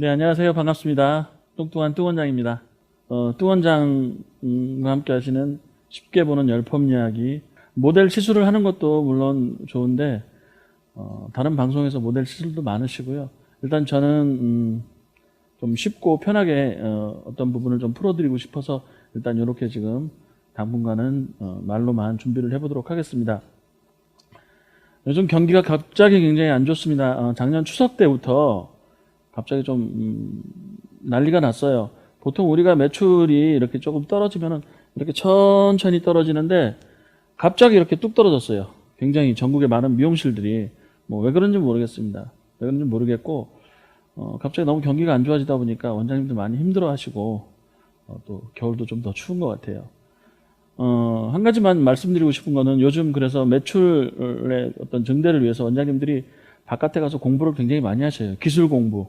네, 안녕하세요. 반갑습니다. 뚱뚱한 뚱원장입니다. 어, 뚱원장과 함께 하시는 쉽게 보는 열펌 이야기. 모델 시술을 하는 것도 물론 좋은데, 어, 다른 방송에서 모델 시술도 많으시고요. 일단 저는, 음, 좀 쉽고 편하게, 어, 어떤 부분을 좀 풀어드리고 싶어서 일단 이렇게 지금 당분간은, 어, 말로만 준비를 해보도록 하겠습니다. 요즘 경기가 갑자기 굉장히 안 좋습니다. 어, 작년 추석 때부터 갑자기 좀 음, 난리가 났어요. 보통 우리가 매출이 이렇게 조금 떨어지면은 이렇게 천천히 떨어지는데 갑자기 이렇게 뚝 떨어졌어요. 굉장히 전국의 많은 미용실들이 뭐 왜 그런지 모르겠습니다. 왜 그런지 모르겠고 어, 갑자기 너무 경기가 안 좋아지다 보니까 원장님들 많이 힘들어하시고 어, 또 겨울도 좀 더 추운 것 같아요. 어, 한 가지만 말씀드리고 싶은 거는 요즘 그래서 매출의 어떤 증대를 위해서 원장님들이 바깥에 가서 공부를 굉장히 많이 하셔요. 기술 공부.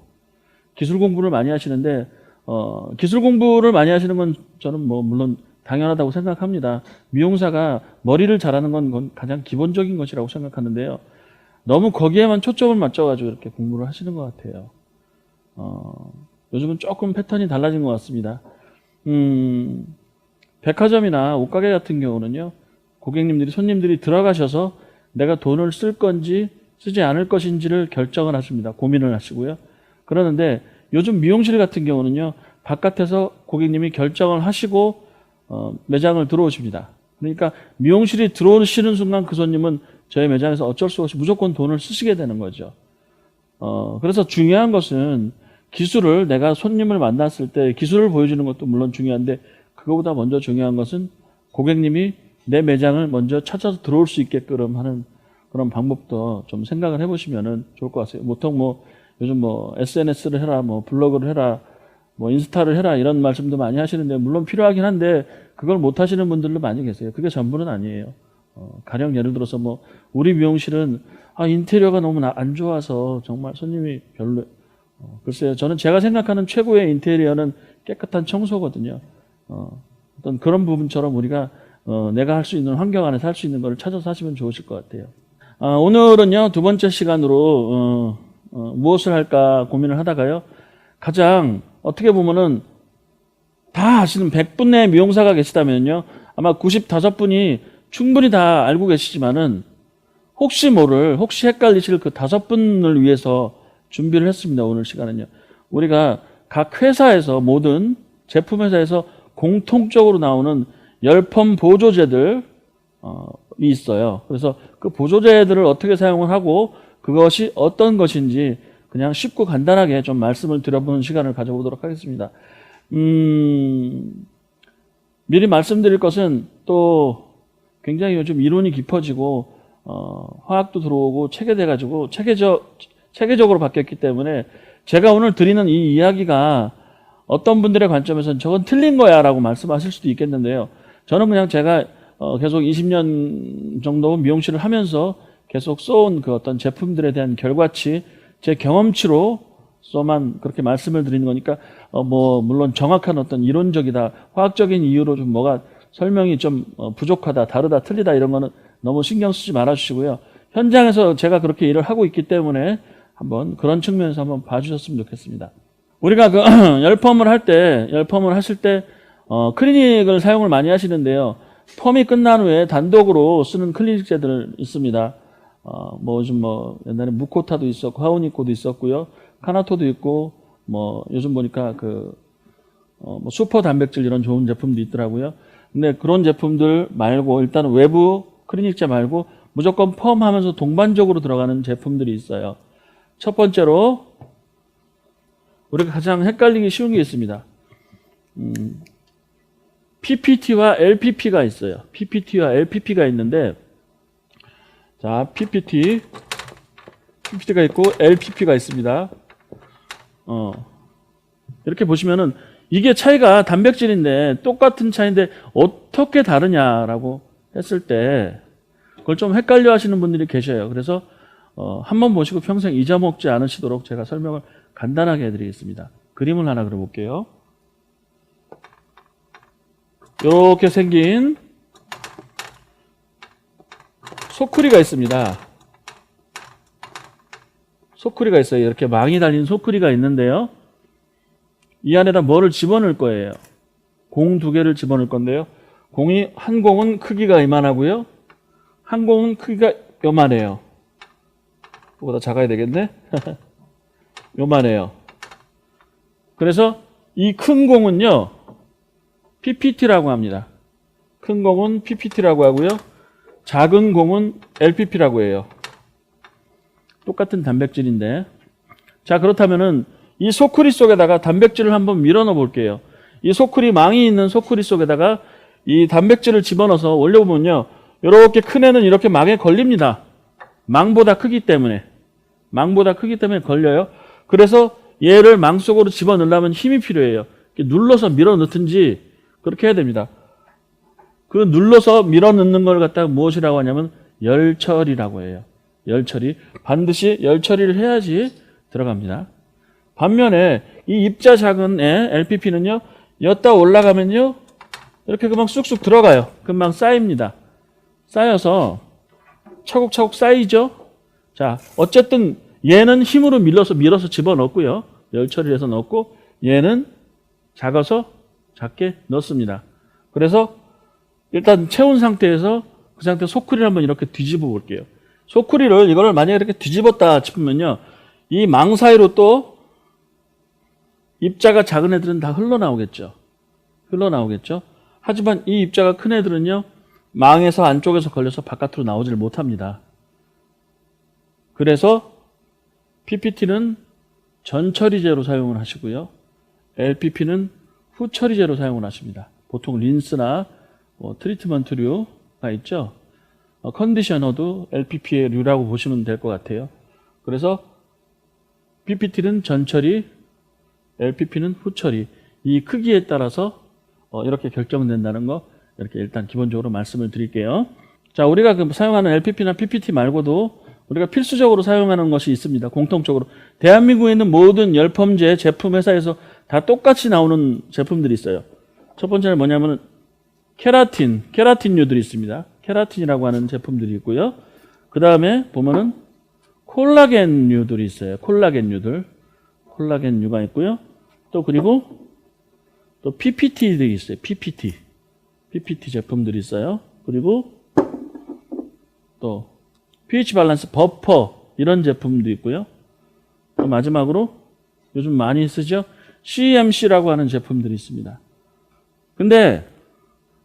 기술 공부를 많이 하시는데, 어, 기술 공부를 많이 하시는 건 저는 뭐, 물론 당연하다고 생각합니다. 미용사가 머리를 잘하는 건 가장 기본적인 것이라고 생각하는데요. 너무 거기에만 초점을 맞춰가지고 이렇게 공부를 하시는 것 같아요. 어, 요즘은 조금 패턴이 달라진 것 같습니다. 음, 백화점이나 옷가게 같은 경우는요, 고객님들이, 손님들이 들어가셔서 내가 돈을 쓸 건지 쓰지 않을 것인지를 결정을 하십니다. 고민을 하시고요. 그러는데 요즘 미용실 같은 경우는요, 바깥에서 고객님이 결정을 하시고, 어, 매장을 들어오십니다. 그러니까 미용실이 들어오시는 순간 그 손님은 저희 매장에서 어쩔 수 없이 무조건 돈을 쓰시게 되는 거죠. 어, 그래서 중요한 것은 기술을 내가 손님을 만났을 때 기술을 보여주는 것도 물론 중요한데 그거보다 먼저 중요한 것은 고객님이 내 매장을 먼저 찾아서 들어올 수 있게끔 하는 그런 방법도 좀 생각을 해보시면은 좋을 것 같아요. 보통 뭐 요즘 뭐 SNS를 해라, 뭐 블로그를 해라, 뭐 인스타를 해라 이런 말씀도 많이 하시는데 물론 필요하긴 한데 그걸 못 하시는 분들도 많이 계세요. 그게 전부는 아니에요. 어, 가령 예를 들어서 뭐 우리 미용실은 아 인테리어가 너무 나- 안 좋아서 정말 손님이 별로 어, 글쎄요. 저는 제가 생각하는 최고의 인테리어는 깨끗한 청소거든요. 어, 어떤 그런 부분처럼 우리가 어, 내가 할 수 있는 환경 안에서 할 수 있는 걸 찾아서 하시면 좋으실 것 같아요. 아, 오늘은요 두 번째 시간으로 어, 어, 무엇을 할까 고민을 하다가요. 가장 어떻게 보면은 다 아시는 100분 내 미용사가 계시다면요. 아마 95분이 충분히 다 알고 계시지만은 혹시 모를 혹시 헷갈리실 그 다섯 분을 위해서 준비를 했습니다 오늘 시간은요. 우리가 각 회사에서 모든 제품 회사에서 공통적으로 나오는 열펌 보조제들 어, 이 있어요. 그래서 그 보조제들을 어떻게 사용을 하고 그것이 어떤 것인지 그냥 쉽고 간단하게 좀 말씀을 드려보는 시간을 가져보도록 하겠습니다. 음, 미리 말씀드릴 것은 또 굉장히 요즘 이론이 깊어지고 어, 화학도 들어오고 체계돼 가지고 체계적 체계적으로 바뀌었기 때문에 제가 오늘 드리는 이 이야기가 어떤 분들의 관점에서는 저건 틀린 거야라고 말씀하실 수도 있겠는데요. 저는 그냥 제가 어, 계속 20년 정도 미용실을 하면서 계속 써온 그 어떤 제품들에 대한 결과치, 제 경험치로 쏘만 그렇게 말씀을 드리는 거니까 어, 뭐 물론 정확한 어떤 이론적이다, 화학적인 이유로 좀 뭐가 설명이 좀 어, 부족하다, 다르다, 틀리다 이런 거는 너무 신경 쓰지 말아 주시고요. 현장에서 제가 그렇게 일을 하고 있기 때문에 한번 그런 측면에서 한번 봐주셨으면 좋겠습니다. 우리가 그 열펌을 할 때, 열펌을 하실 때 어, 클리닉을 사용을 많이 하시는데요. 펌이 끝난 후에 단독으로 쓰는 클리닉제들 있습니다. 어, 뭐 요즘 뭐 옛날에 무코타도 있었고 하우니코도 있었고요. 카나토도 있고 뭐 요즘 보니까 그 어, 뭐 슈퍼 단백질 이런 좋은 제품도 있더라고요. 근데 그런 제품들 말고 일단 외부 클리닉제 말고 무조건 펌 하면서 동반적으로 들어가는 제품들이 있어요. 첫 번째로 우리가 가장 헷갈리기 쉬운 게 있습니다. 음, PPT와 LPP가 있어요. PPT와 LPP가 있는데, 자, PPT, PPT가 있고 LPP가 있습니다. 어, 이렇게 보시면은 이게 차이가 단백질인데 똑같은 차이인데 어떻게 다르냐라고 했을 때 그걸 좀 헷갈려 하시는 분들이 계셔요. 그래서 어, 한 번 보시고 평생 잊어먹지 않으시도록 제가 설명을 간단하게 해드리겠습니다. 그림을 하나 그려볼게요. 이렇게 생긴 소쿠리가 있습니다. 소쿠리가 있어요. 이렇게 망이 달린 소쿠리가 있는데요. 이 안에다 뭐를 집어넣을 거예요. 공 두 개를 집어넣을 건데요. 공이 한 공은 크기가 이만하고요. 한 공은 크기가 요만해요. 그보다 작아야 되겠네. 요만해요. 그래서 이 큰 공은요. PPT라고 합니다. 큰 공은 PPT라고 하고요. 작은 공은 LPP라고 해요. 똑같은 단백질인데. 자, 그렇다면은 이 소쿠리 속에다가 단백질을 한번 밀어 넣어 볼게요. 이 소쿠리 망이 있는 소쿠리 속에다가 이 단백질을 집어넣어서 올려보면요. 이렇게 큰 애는 이렇게 망에 걸립니다. 망보다 크기 때문에. 망보다 크기 때문에 걸려요. 그래서 얘를 망 속으로 집어넣으려면 힘이 필요해요. 눌러서 밀어 넣든지 그렇게 해야 됩니다. 그 눌러서 밀어 넣는 걸 갖다가 무엇이라고 하냐면 열처리라고 해요. 열처리. 반드시 열처리를 해야지 들어갑니다. 반면에 이 입자 작은 애 LPP는요. 엿다 올라가면요. 이렇게 금방 쑥쑥 들어가요. 금방 쌓입니다. 쌓여서 차곡차곡 쌓이죠. 자, 어쨌든 얘는 힘으로 밀어서 밀어서 집어넣고요. 열처리해서 넣고 얘는 작아서 작게 넣습니다. 그래서 일단 채운 상태에서 그 상태 소쿠리를 한번 이렇게 뒤집어 볼게요. 소쿠리를 이거를 만약에 이렇게 뒤집었다 싶으면요. 이 망 사이로 또 입자가 작은 애들은 다 흘러나오겠죠. 흘러나오겠죠. 하지만 이 입자가 큰 애들은요. 망에서 안쪽에서 걸려서 바깥으로 나오질 못합니다. 그래서 PPT는 전처리제로 사용을 하시고요. LPP는 후처리제로 사용을 하십니다. 보통 린스나 뭐 트리트먼트류가 있죠. 어, 컨디셔너도 LPP의 류라고 보시면 될 것 같아요. 그래서 PPT는 전처리, LPP는 후처리. 이 크기에 따라서 어, 이렇게 결정된다는 거 이렇게 일단 기본적으로 말씀을 드릴게요. 자, 우리가 그 사용하는 LPP나 PPT 말고도 우리가 필수적으로 사용하는 것이 있습니다. 공통적으로 대한민국에 있는 모든 열펌제 제품 회사에서 다 똑같이 나오는 제품들이 있어요. 첫 번째는 뭐냐면 케라틴, 케라틴류들이 있습니다. 케라틴이라고 하는 제품들이 있고요. 그 다음에 보면은 콜라겐류들이 있어요. 콜라겐류들, 콜라겐류가 있고요. 또 그리고 또 PPT들이 있어요. PPT, PPT 제품들이 있어요. 그리고 또 pH 밸런스 버퍼 이런 제품도 있고요. 또 마지막으로 요즘 많이 쓰죠. CMC라고 하는 제품들이 있습니다. 근데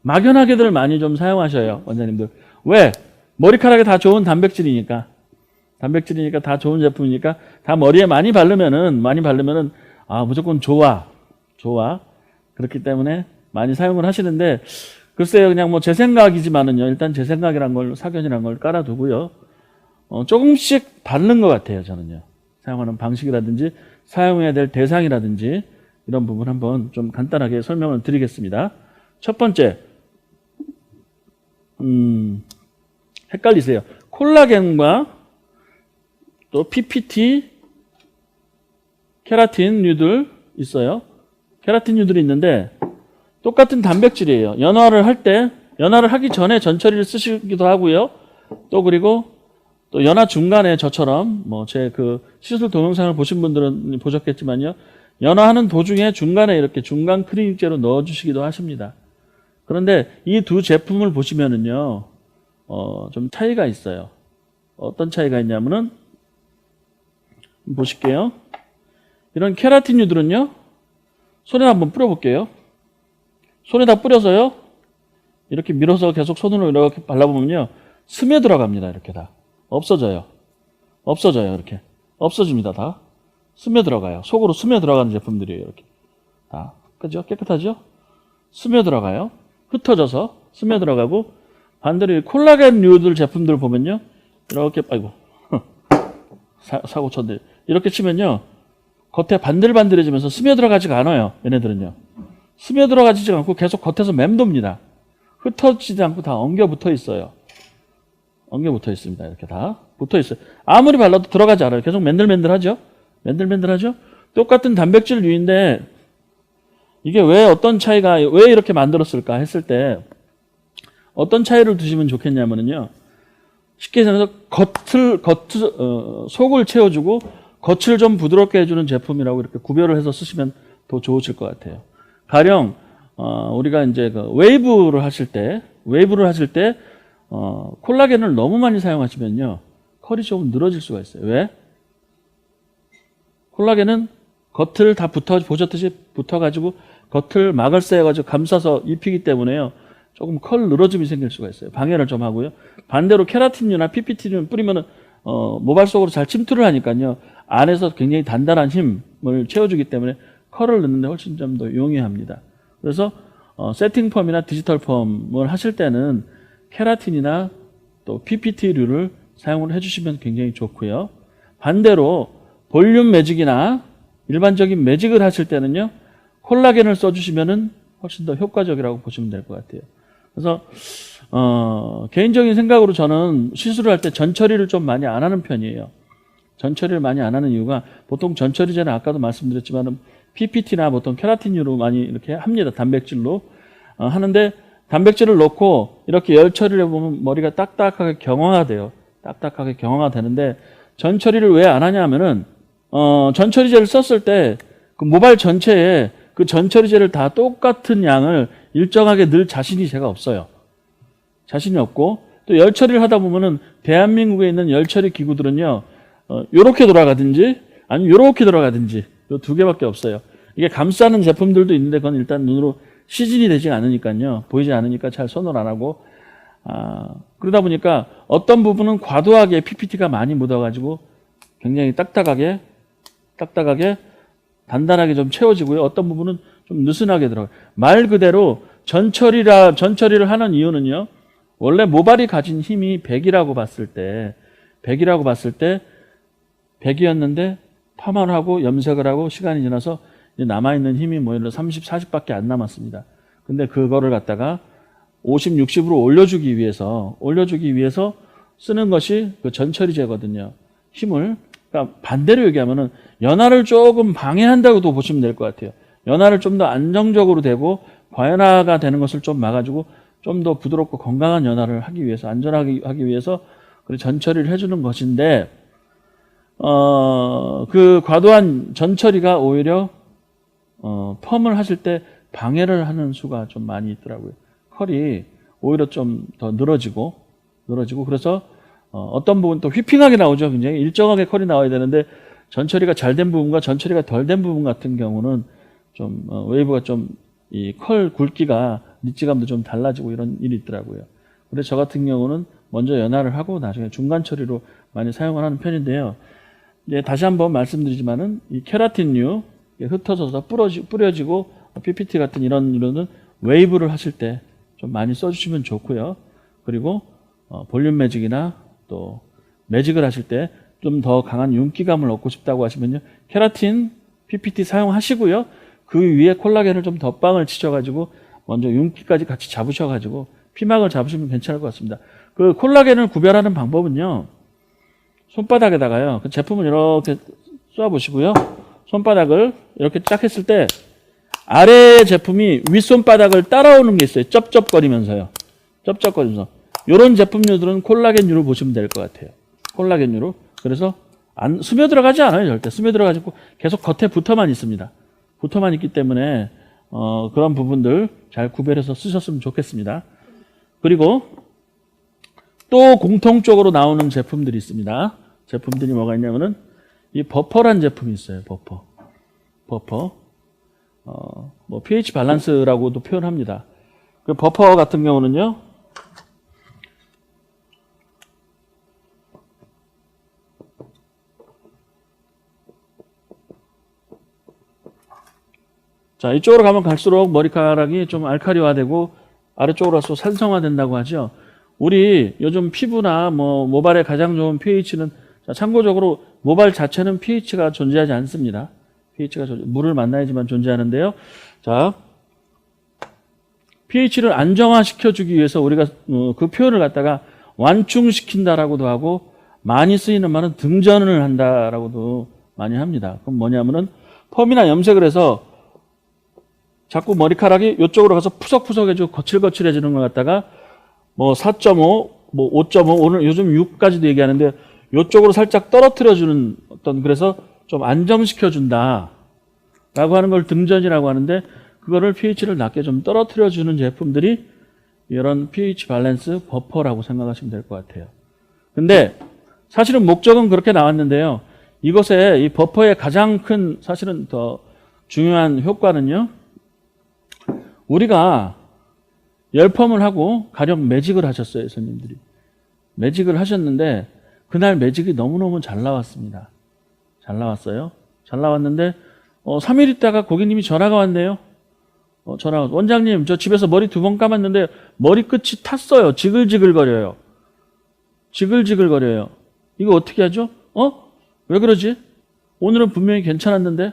막연하게들 많이 좀 사용하셔요. 원장님들. 왜? 머리카락에 다 좋은 단백질이니까. 단백질이니까 다 좋은 제품이니까 다 머리에 많이 바르면은 많이 바르면은 아 무조건 좋아. 좋아. 그렇기 때문에 많이 사용을 하시는데 글쎄요 그냥 뭐 제 생각이지만은요 일단 제 생각이란 걸 사견이란 걸 깔아 두고요 어, 조금씩 바르는 것 같아요 저는요 사용하는 방식이라든지 사용해야 될 대상이라든지 이런 부분 한번 좀 간단하게 설명을 드리겠습니다 첫 번째 음, 헷갈리세요 콜라겐과 또 PPT 케라틴류들 있어요 케라틴류들이 있는데 똑같은 단백질이에요. 연화를 할 때, 연화를 하기 전에 전처리를 쓰시기도 하고요. 또 그리고 또 연화 중간에 저처럼 뭐 제 그 시술 동영상을 보신 분들은 보셨겠지만요. 연화하는 도중에 중간에 이렇게 중간 크리닉제로 넣어주시기도 하십니다. 그런데 이 두 제품을 보시면은요, 어, 좀 차이가 있어요. 어떤 차이가 있냐면은, 보실게요. 이런 케라틴류들은요, 손에 한번 뿌려볼게요. 손에다 뿌려서요. 이렇게 밀어서 계속 손으로 이렇게 발라보면요. 스며 들어갑니다. 이렇게 다. 없어져요. 없어져요. 이렇게. 없어집니다. 다. 스며 들어가요. 속으로 스며 들어가는 제품들이에요. 이렇게. 다. 그죠? 깨끗하죠? 스며 들어가요. 흩어져서 스며 들어가고 반대로 이 콜라겐류들 제품들 보면요. 이렇게 아이고. 사, 사고 쳤는데 이렇게 치면요. 겉에 반들반들해지면서 스며 들어가지가 않아요. 얘네들은요. 스며 들어가지 않고 계속 겉에서 맴돕니다. 흩어지지 않고 다 엉겨 붙어 있어요. 엉겨 붙어 있습니다. 이렇게 다 붙어 있어요. 아무리 발라도 들어가지 않아요. 계속 맨들맨들하죠? 맨들맨들하죠? 똑같은 단백질류인데 이게 왜 어떤 차이가 왜 이렇게 만들었을까 했을 때 어떤 차이를 두시면 좋겠냐면요. 쉽게 얘기해서 겉을 겉 어, 속을 채워주고 겉을 좀 부드럽게 해주는 제품이라고 이렇게 구별을 해서 쓰시면 더 좋으실 것 같아요. 가령 어, 우리가 이제 그 웨이브를 하실 때 웨이브를 하실 때 어, 콜라겐을 너무 많이 사용하시면요 컬이 조금 늘어질 수가 있어요. 왜? 콜라겐은 겉을 다 붙어 보셨듯이 붙어가지고 겉을 막을 쎄가지고 감싸서 입히기 때문에요. 조금 컬 늘어짐이 생길 수가 있어요. 방해를 좀 하고요. 반대로 케라틴류나 PPT를 뿌리면은 어, 모발 속으로 잘 침투를 하니까요. 안에서 굉장히 단단한 힘을 채워주기 때문에 컬을 넣는데 훨씬 좀 더 용이합니다. 그래서 어, 세팅 펌이나 디지털 펌을 하실 때는 케라틴이나 또 PPT류를 사용을 해주시면 굉장히 좋고요. 반대로 볼륨 매직이나 일반적인 매직을 하실 때는요, 콜라겐을 써주시면은 훨씬 더 효과적이라고 보시면 될 것 같아요. 그래서 어, 개인적인 생각으로 저는 시술을 할 때 전처리를 좀 많이 안 하는 편이에요. 전처리를 많이 안 하는 이유가 보통 전처리제는 아까도 말씀드렸지만은 PPT나 보통 케라틴류로 많이 이렇게 합니다. 단백질로 어, 하는데 단백질을 넣고 이렇게 열 처리를 해보면 머리가 딱딱하게 경화가 돼요. 딱딱하게 경화가 되는데 전처리를 왜 안 하냐면은 어, 전처리제를 썼을 때 그 모발 전체에 그 전처리제를 다 똑같은 양을 일정하게 늘 자신이 제가 없어요. 자신이 없고 또 열 처리를 하다 보면은 대한민국에 있는 열 처리 기구들은요. 어, 요렇게 돌아가든지 아니면 요렇게 돌아가든지 요두 개밖에 없어요. 이게 감싸는 제품들도 있는데 그건 일단 눈으로 시진이 되지 않으니까요. 보이지 않으니까 잘 손을 안 하고 아, 그러다 보니까 어떤 부분은 과도하게 PPT가 많이 묻어가지고 굉장히 딱딱하게 딱딱하게 단단하게 좀 채워지고요. 어떤 부분은 좀 느슨하게 들어가요. 말 그대로 전처리라 전처리를 하는 이유는요. 원래 모발이 가진 힘이 100이라고 봤을 때 100이라고 봤을 때 100이었는데 파마를 하고 염색을 하고 시간이 지나서 남아있는 힘이 뭐 예를 들어 30, 40밖에 안 남았습니다. 근데 그거를 갖다가 50, 60으로 올려주기 위해서 올려주기 위해서 쓰는 것이 그 전처리제거든요. 힘을 그러니까 반대로 얘기하면은 연화를 조금 방해한다고도 보시면 될 것 같아요. 연화를 좀 더 안정적으로 되고 과연화가 되는 것을 좀 막아주고 좀 더 부드럽고 건강한 연화를 하기 위해서 안전하게 하기 위해서 그 전처리를 해주는 것인데 어, 그 과도한 전처리가 오히려 어, 펌을 하실 때 방해를 하는 수가 좀 많이 있더라고요. 컬이 오히려 좀 더 늘어지고 늘어지고 그래서 어, 어떤 부분 또 휘핑하게 나오죠. 굉장히 일정하게 컬이 나와야 되는데 전 처리가 잘 된 부분과 전 처리가 덜 된 부분 같은 경우는 좀 어, 웨이브가 좀 이 컬 굵기가 리치감도 좀 달라지고 이런 일이 있더라고요. 그래서 저 같은 경우는 먼저 연화를 하고 나중에 중간 처리로 많이 사용을 하는 편인데요. 이제 다시 한번 말씀드리지만은 이 케라틴류 흩어져서 뿌려지, 뿌려지고 PPT 같은 이런 이론은 웨이브를 하실 때 좀 많이 써주시면 좋고요. 그리고 어, 볼륨 매직이나 또 매직을 하실 때 좀 더 강한 윤기감을 얻고 싶다고 하시면요. 케라틴 PPT 사용하시고요. 그 위에 콜라겐을 좀 덧방을 치셔가지고 먼저 윤기까지 같이 잡으셔가지고 피막을 잡으시면 괜찮을 것 같습니다. 그 콜라겐을 구별하는 방법은요. 손바닥에다가요. 그 제품을 이렇게 쏘아 보시고요. 손바닥을 이렇게 쫙 했을 때 아래 제품이 윗손바닥을 따라오는 게 있어요. 쩝쩝거리면서요. 쩝쩝거리면서. 요런 제품류들은 콜라겐류로 보시면 될 것 같아요. 콜라겐류로. 그래서 안, 스며 들어가지 않아요. 절대. 스며 들어가지고 계속 겉에 붙어만 있습니다. 붙어만 있기 때문에 어, 그런 부분들 잘 구별해서 쓰셨으면 좋겠습니다. 그리고 또 공통적으로 나오는 제품들이 있습니다. 제품들이 뭐가 있냐면은 이 버퍼란 제품이 있어요. 버퍼. 버퍼. 어, 뭐 pH 밸런스라고도 표현합니다. 그 버퍼 같은 경우는요. 자, 이쪽으로 가면 갈수록 머리카락이 좀 알카리화되고 아래쪽으로 갈수록 산성화된다고 하죠. 우리 요즘 피부나 뭐 모발에 가장 좋은 pH는 자, 참고적으로 모발 자체는 pH가 존재하지 않습니다. pH가 존재, 물을 만나야지만 존재하는데요. 자, pH를 안정화시켜 주기 위해서 우리가 어, 그 표현을 갖다가 완충시킨다라고도 하고 많이 쓰이는 말은 등전을 한다라고도 많이 합니다. 그럼 뭐냐면은 펌이나 염색을 해서 자꾸 머리카락이 이쪽으로 가서 푸석푸석해지고 거칠거칠해지는 걸 갖다가 뭐 4.5, 뭐 5.5, 오늘 요즘 6까지도 얘기하는데 이쪽으로 살짝 떨어뜨려주는 어떤 그래서 좀 안정시켜준다. 라고 하는 걸 등전이라고 하는데 그거를 pH를 낮게 좀 떨어뜨려 주는 제품들이 이런 pH 밸런스 버퍼라고 생각하시면 될 것 같아요. 근데 사실은 목적은 그렇게 나왔는데요. 이것의 이 버퍼의 가장 큰 사실은 더 중요한 효과는요. 우리가 열펌을 하고 가령 매직을 하셨어요, 손님들이. 매직을 하셨는데 그날 매직이 너무너무 잘 나왔습니다. 잘 나왔어요. 잘 나왔는데 어, 3일 있다가 고객님이 전화가 왔네요. 어, 전화 원장님 저 집에서 머리 두 번 감았는데 머리 끝이 탔어요. 지글지글거려요. 지글지글거려요. 이거 어떻게 하죠? 어? 왜 그러지? 오늘은 분명히 괜찮았는데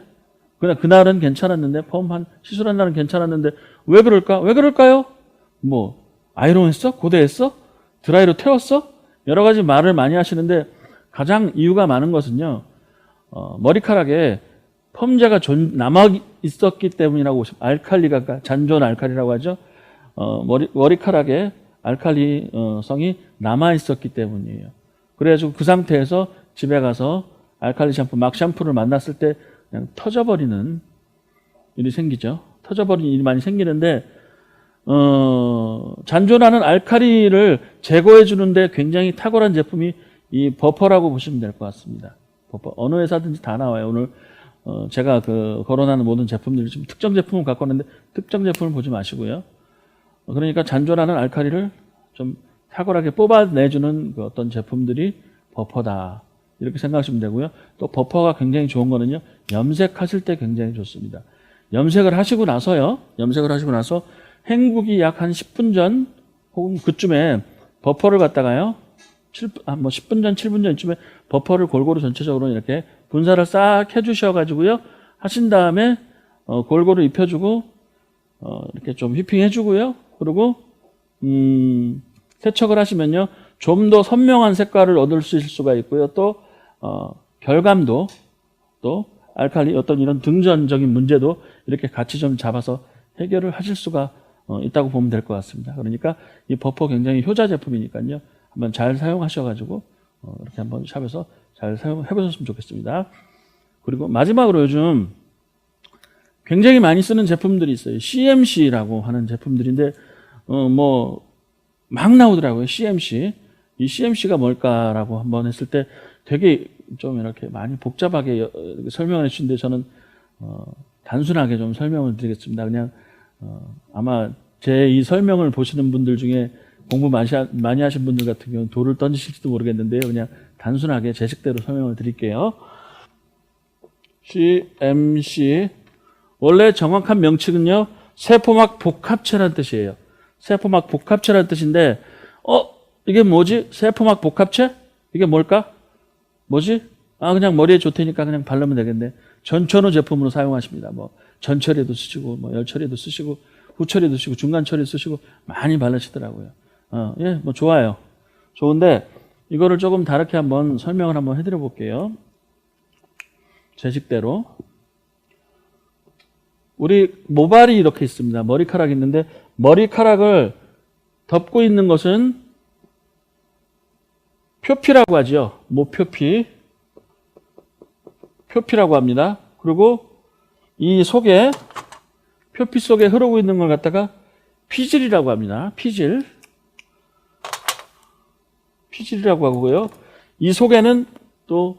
그날 그날은 괜찮았는데 펌한 시술한 날은 괜찮았는데 왜 그럴까? 왜 그럴까요? 뭐 아이론했어? 고데했어? 드라이로 태웠어? 여러 가지 말을 많이 하시는데 가장 이유가 많은 것은요. 어, 머리카락에 펌제가 존, 남아 있었기 때문이라고 알칼리가 잔존 알칼리라고 하죠. 어, 머리 머리카락에 알칼리성이 남아 있었기 때문이에요. 그래가지고 그 상태에서 집에 가서 알칼리 샴푸 막 샴푸를 만났을 때 그냥 터져버리는 일이 생기죠. 터져버리는 일이 많이 생기는데 어, 잔존하는 알칼리를 제거해 주는데 굉장히 탁월한 제품이 이 버퍼라고 보시면 될 것 같습니다. 버퍼 어느 회사든지 다 나와요. 오늘 어, 제가 그 거론하는 모든 제품들이 좀 특정 제품을 갖고 왔는데 특정 제품을 보지 마시고요. 어, 그러니까 잔존하는 알칼리를 좀 탁월하게 뽑아내주는 그 어떤 제품들이 버퍼다. 이렇게 생각하시면 되고요. 또 버퍼가 굉장히 좋은 거는요. 염색하실 때 굉장히 좋습니다. 염색을 하시고 나서요. 염색을 하시고 나서 행국이 약 한 10분 전 혹은 그쯤에 버퍼를 갖다가요. 7, 아, 뭐 10분 전, 7분 전쯤에 버퍼를 골고루 전체적으로 이렇게 분사를 싹 해주셔가지고요. 하신 다음에 어, 골고루 입혀주고 어, 이렇게 좀 휘핑해주고요. 그리고 음, 세척을 하시면요. 좀 더 선명한 색깔을 얻을 수 있을 수가 있고요. 또 어, 결감도 또 알칼리 어떤 이런 등전적인 문제도 이렇게 같이 좀 잡아서 해결을 하실 수가 어, 있다고 보면 될 것 같습니다. 그러니까 이 버퍼 굉장히 효자 제품이니까요. 한번 잘 사용하셔가지고 어, 이렇게 한번 샵에서 잘 사용해 보셨으면 좋겠습니다. 그리고 마지막으로 요즘 굉장히 많이 쓰는 제품들이 있어요. CMC라고 하는 제품들인데 어, 뭐 막 나오더라고요. CMC. 이 CMC가 뭘까라고 한번 했을 때 되게 좀 이렇게 많이 복잡하게 여- 이렇게 설명을 해주신데 저는 어, 단순하게 좀 설명을 드리겠습니다. 그냥 어, 아마 제 이 설명을 보시는 분들 중에 공부 많이, 하, 많이 하신 분들 같은 경우는 돌을 던지실지도 모르겠는데요. 그냥 단순하게 제 식대로 설명을 드릴게요. CMC 원래 정확한 명칭은요 세포막 복합체라는 뜻이에요. 세포막 복합체라는 뜻인데 어 이게 뭐지? 세포막 복합체? 이게 뭘까? 뭐지? 아 그냥 머리에 좋다니까 그냥 바르면 되겠네. 전천후 제품으로 사용하십니다. 뭐 전처리에도 쓰시고 뭐 열처리에도 쓰시고 후처리에도 쓰시고 중간처리 쓰시고 많이 바르시더라고요. 어, 예, 뭐 좋아요. 좋은데 이거를 조금 다르게 한번 설명을 한번 해드려 볼게요. 제 식대로. 우리 모발이 이렇게 있습니다. 머리카락이 있는데 머리카락을 덮고 있는 것은 표피라고 하죠. 모표피. 표피라고 합니다. 그리고 이 속에 표피 속에 흐르고 있는 걸 갖다가 피질이라고 합니다. 피질. 피질이라고 하고요. 이 속에는 또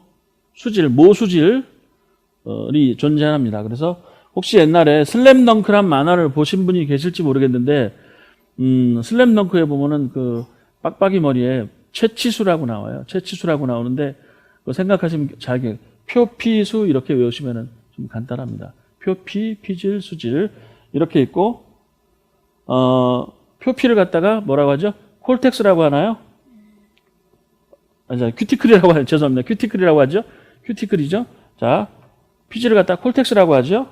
수질, 모수질이 존재합니다. 그래서 혹시 옛날에 슬램덩크란 만화를 보신 분이 계실지 모르겠는데, 음, 슬램덩크에 보면은 그 빡빡이 머리에 최치수라고 나와요. 최치수라고 나오는데, 생각하시면 잘, 기- 표피수 이렇게 외우시면은 좀 간단합니다. 표피, 피질, 수질 이렇게 있고, 어, 표피를 갖다가 뭐라고 하죠? 콜텍스라고 하나요? 아, 자, 큐티클이라고 하죠. 죄송합니다. 큐티클이라고 하죠. 큐티클이죠. 자, 피지를 갖다 콜텍스라고 하죠.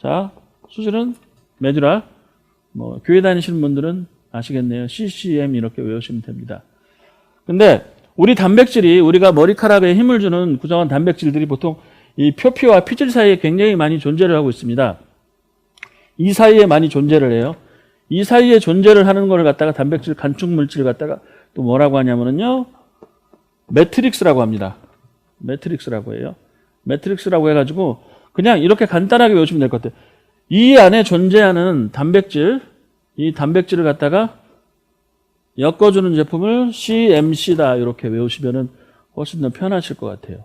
자, 수질은 메두라. 뭐 교회 다니시는 분들은 아시겠네요. CCM 이렇게 외우시면 됩니다. 근데 우리 단백질이 우리가 머리카락에 힘을 주는 구성원 단백질들이 보통 이 표피와 피질 사이에 굉장히 많이 존재를 하고 있습니다. 이 사이에 많이 존재를 해요. 이 사이에 존재를 하는 걸 갖다가 단백질 간축 물질을 갖다가 또 뭐라고 하냐면은요. 매트릭스라고 합니다. 매트릭스라고 해요. 매트릭스라고 해 가지고 그냥 이렇게 간단하게 외우시면 될 것 같아요. 이 안에 존재하는 단백질, 이 단백질을 갖다가 엮어주는 제품을 CMC다 이렇게 외우시면은 훨씬 더 편하실 것 같아요.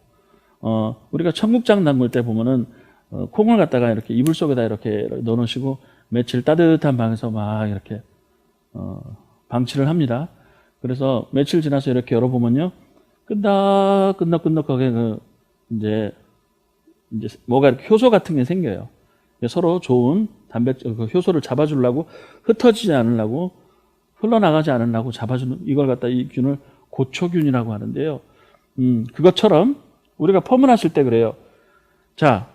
어, 우리가 청국장 담글 때 보면은 어, 콩을 갖다가 이렇게 이불 속에다 이렇게 넣어놓으시고 며칠 따뜻한 방에서 막 이렇게 어, 방치를 합니다. 그래서 며칠 지나서 이렇게 열어보면요, 끈덕 끈덕 끈덕하게 그 이제 이제 뭐가 이렇게 효소 같은 게 생겨요. 서로 좋은 단백질 그 효소를 잡아주려고 흩어지지 않으려고 흘러나가지 않으려고 잡아주는 이걸 갖다 이 균을 고초균이라고 하는데요. 음, 그것처럼 우리가 펌을 때 그래요. 자,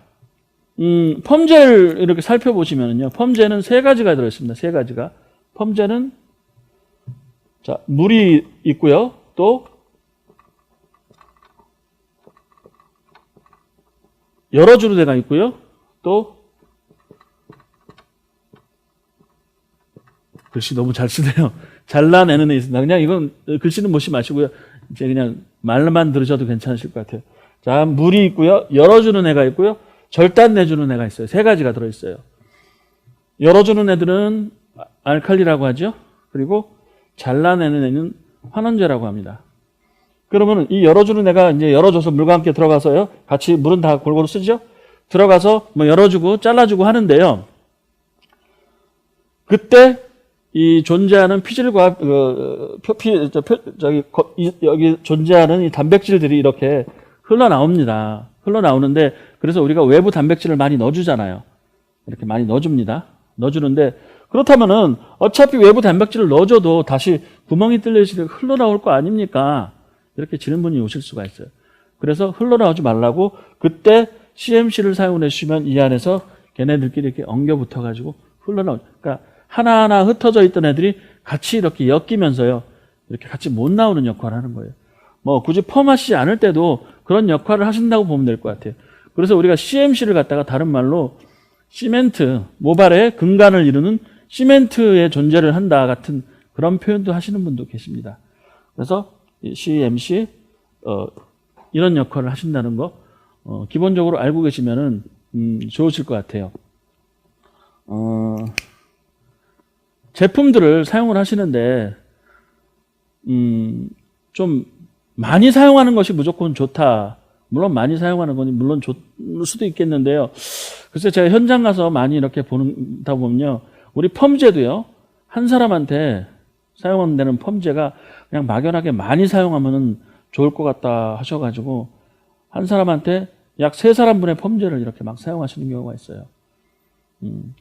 음, 펌제를 이렇게 살펴보시면은요. 펌제는 세 가지가 들어있습니다. 세 가지가. 펌제는 자, 물이 있고요. 또 여러 주로 돼가 있고요. 또 글씨 너무 잘 쓰네요. 잘라내는 애 있습니다. 그냥 이건 글씨는 보시 마시고요. 이제 그냥 말만 들으셔도 괜찮으실 것 같아요. 자, 물이 있고요. 열어주는 애가 있고요. 절단 내주는 애가 있어요. 세 가지가 들어있어요. 열어주는 애들은 알칼리라고 하죠. 그리고 잘라내는 애는 환원제라고 합니다. 그러면 이 열어주는 애가 이제 열어줘서 물과 함께 들어가서요. 같이 물은 다 골고루 쓰죠. 들어가서 뭐 열어주고 잘라주고 하는데요. 그때 이 존재하는 피질과 그 표피 저, 표, 저기 거, 이, 여기 존재하는 이 단백질들이 이렇게 흘러나옵니다. 흘러나오는데 그래서 우리가 외부 단백질을 많이 넣어주잖아요. 이렇게 많이 넣어줍니다. 넣어주는데 그렇다면은 어차피 외부 단백질을 넣어줘도 다시 구멍이 뚫려서 흘러나올 거 아닙니까? 이렇게 질문이 오실 수가 있어요. 그래서 흘러나오지 말라고 그때 CMC를 사용해 주시면 이 안에서 걔네들끼리 이렇게 엉겨 붙어 가지고 흘러나오. 그러니까 하나하나 흩어져 있던 애들이 같이 이렇게 엮이면서요. 이렇게 같이 못 나오는 역할을 하는 거예요. 뭐 굳이 펌하시지 않을 때도 그런 역할을 하신다고 보면 될 것 같아요. 그래서 우리가 CMC를 갖다가 다른 말로 시멘트, 모발의 근간을 이루는 시멘트의 존재를 한다 같은 그런 표현도 하시는 분도 계십니다. 그래서 CMC 어, 이런 역할을 하신다는 거 어, 기본적으로 알고 계시면은 음, 좋으실 것 같아요. 어, 제품들을 사용을 하시는데 음, 좀 많이 사용하는 것이 무조건 좋다. 물론 많이 사용하는 건 물론 좋을 수도 있겠는데요. 글쎄 제가 현장 가서 많이 이렇게 보다 보면요. 우리 펌제도요. 한 사람한테 사용되는 펌제가 그냥 막연하게 많이 사용하면 좋을 것 같다 하셔가지고 한 사람한테 약 세 사람분의 펌제를 이렇게 막 사용하시는 경우가 있어요. 음,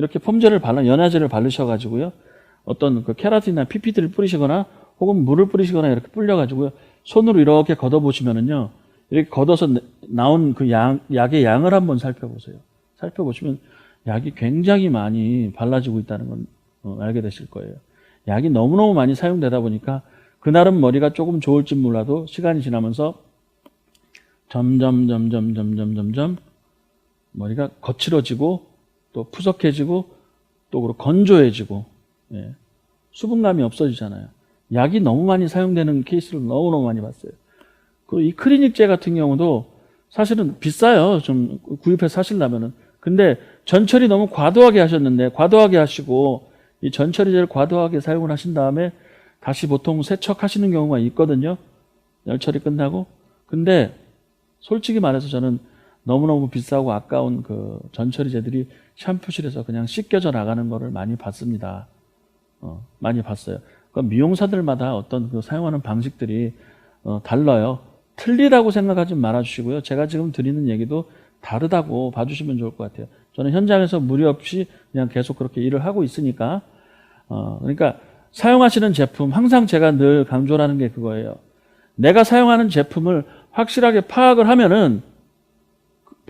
이렇게 펌제를 발라 연화제를 바르셔가지고요. 어떤 그 케라틴이나 PPD를 뿌리시거나 혹은 물을 뿌리시거나 이렇게 뿌려가지고요. 손으로 이렇게 걷어 보시면은요. 이렇게 걷어서 나온 그 양, 약의 양을 한번 살펴보세요. 살펴보시면 약이 굉장히 많이 발라지고 있다는 건 어, 알게 되실 거예요. 약이 너무너무 많이 사용되다 보니까 그날은 머리가 조금 좋을지 몰라도 시간이 지나면서 점점 점점 점점 점점 머리가 거칠어지고 또 푸석해지고 또 그리고 건조해지고 예. 수분감이 없어지잖아요. 약이 너무 많이 사용되는 케이스를 너무너무 많이 봤어요. 그리고 이 클리닉제 같은 경우도 사실은 비싸요. 좀 구입해서 사실라면은. 근데 전처리 너무 과도하게 하셨는데 과도하게 하시고 이 전처리제를 과도하게 사용을 하신 다음에 다시 보통 세척하시는 경우가 있거든요. 열처리 끝나고. 근데 솔직히 말해서 저는 너무너무 비싸고 아까운 그 전처리제들이 샴푸실에서 그냥 씻겨져 나가는 거를 많이 봤습니다. 어, 많이 봤어요. 그러니까 미용사들마다 어떤 그 사용하는 방식들이 어, 달라요. 틀리다고 생각하지 말아주시고요. 제가 지금 드리는 얘기도 다르다고 봐주시면 좋을 것 같아요. 저는 현장에서 무리 없이 그냥 계속 그렇게 일을 하고 있으니까 어, 그러니까 사용하시는 제품 항상 제가 늘 강조하는 게 그거예요. 내가 사용하는 제품을 확실하게 파악을 하면은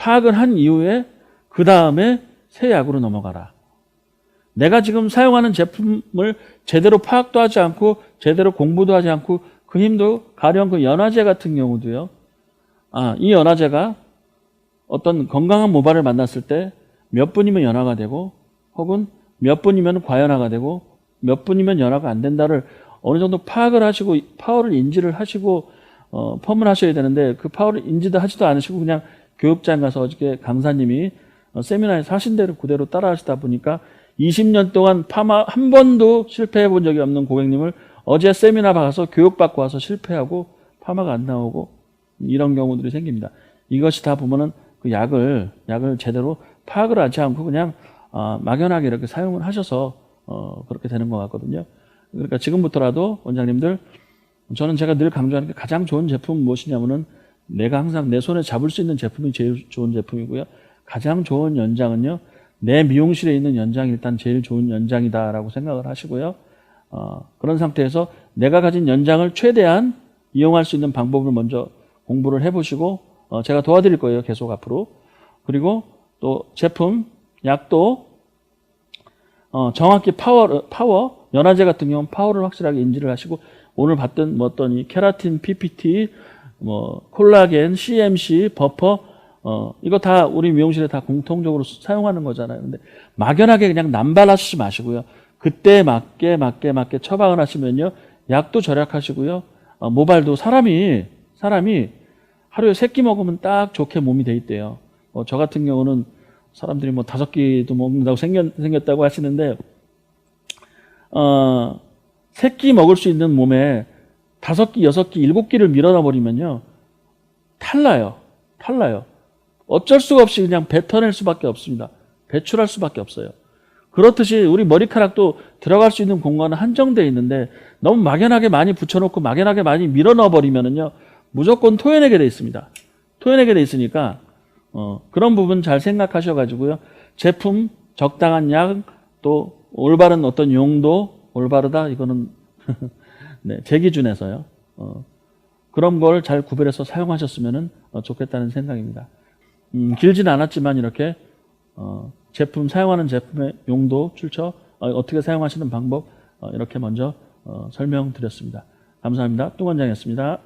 파악을 한 이후에 그 다음에 새 약으로 넘어가라. 내가 지금 사용하는 제품을 제대로 파악도 하지 않고 제대로 공부도 하지 않고 그 힘도 가령 그 연화제 같은 경우도요. 아, 이 연화제가 어떤 건강한 모발을 만났을 때 몇 분이면 연화가 되고 혹은 몇 분이면 과연화가 되고 몇 분이면 연화가 안 된다를 어느 정도 파악을 하시고 파워를 인지를 하시고 어, 펌을 하셔야 되는데 그 파워를 인지도 하지도 않으시고 그냥 교육장 가서 어저께 강사님이 어, 세미나에서 하신 대로 그대로 따라 하시다 보니까 20년 동안 파마 한 번도 실패해 본 적이 없는 고객님을 어제 세미나 가서 교육받고 와서 실패하고 파마가 안 나오고 이런 경우들이 생깁니다. 이것이 다 보면은 그 약을 약을 제대로 파악을 하지 않고 그냥 어, 막연하게 이렇게 사용을 하셔서 어, 그렇게 되는 것 같거든요. 그러니까 지금부터라도 원장님들 저는 제가 늘 강조하는 게 가장 좋은 제품은 무엇이냐면은 내가 항상 내 손에 잡을 수 있는 제품이 제일 좋은 제품이고요. 가장 좋은 연장은요. 내 미용실에 있는 연장이 일단 제일 좋은 연장이다라고 생각을 하시고요. 어, 그런 상태에서 내가 가진 연장을 최대한 이용할 수 있는 방법을 먼저 공부를 해보시고 어, 제가 도와드릴 거예요. 계속 앞으로. 그리고 또 제품, 약도 어, 정확히 파워, 파워, 연화제 같은 경우는 파워를 확실하게 인지를 하시고 오늘 봤던 뭐 어떤 이 케라틴, PPT, 뭐 콜라겐, CMC, 버퍼 어, 이거 다 우리 미용실에 다 공통적으로 사용하는 거잖아요. 근데 막연하게 그냥 남발하시지 마시고요. 그때 맞게 맞게 맞게 처방을 하시면요. 약도 절약하시고요. 어, 모발도 사람이 사람이 하루에 세 끼 먹으면 딱 좋게 몸이 돼 있대요. 어, 저 같은 경우는 사람들이 뭐 다섯 끼도 먹는다고 생겼, 생겼다고 하시는데 어, 세 끼 먹을 수 있는 몸에 다섯 끼, 여섯 끼, 일곱 끼를 밀어넣어 버리면요. 탈나요. 탈나요. 어쩔 수가 없이 그냥 뱉어낼 수밖에 없습니다. 배출할 수밖에 없어요. 그렇듯이 우리 머리카락도 들어갈 수 있는 공간은 한정되어 있는데 너무 막연하게 많이 붙여놓고 막연하게 많이 밀어넣어 버리면은요 무조건 토해내게 돼 있습니다. 토해내게 돼 있으니까 어, 그런 부분 잘 생각하셔가지고요 제품 적당한 약또 올바른 어떤 용도 올바르다 이거는 네, 제 기준에서요 어, 그런 걸 잘 구별해서 사용하셨으면 어, 좋겠다는 생각입니다. 음, 길진 않았지만 이렇게 어, 제품 사용하는 제품의 용도 출처 어, 떻게 사용하시는 방법 어, 이렇게 먼저 어, 설명드렸습니다. 감사합니다. 뚱원장이었습니다.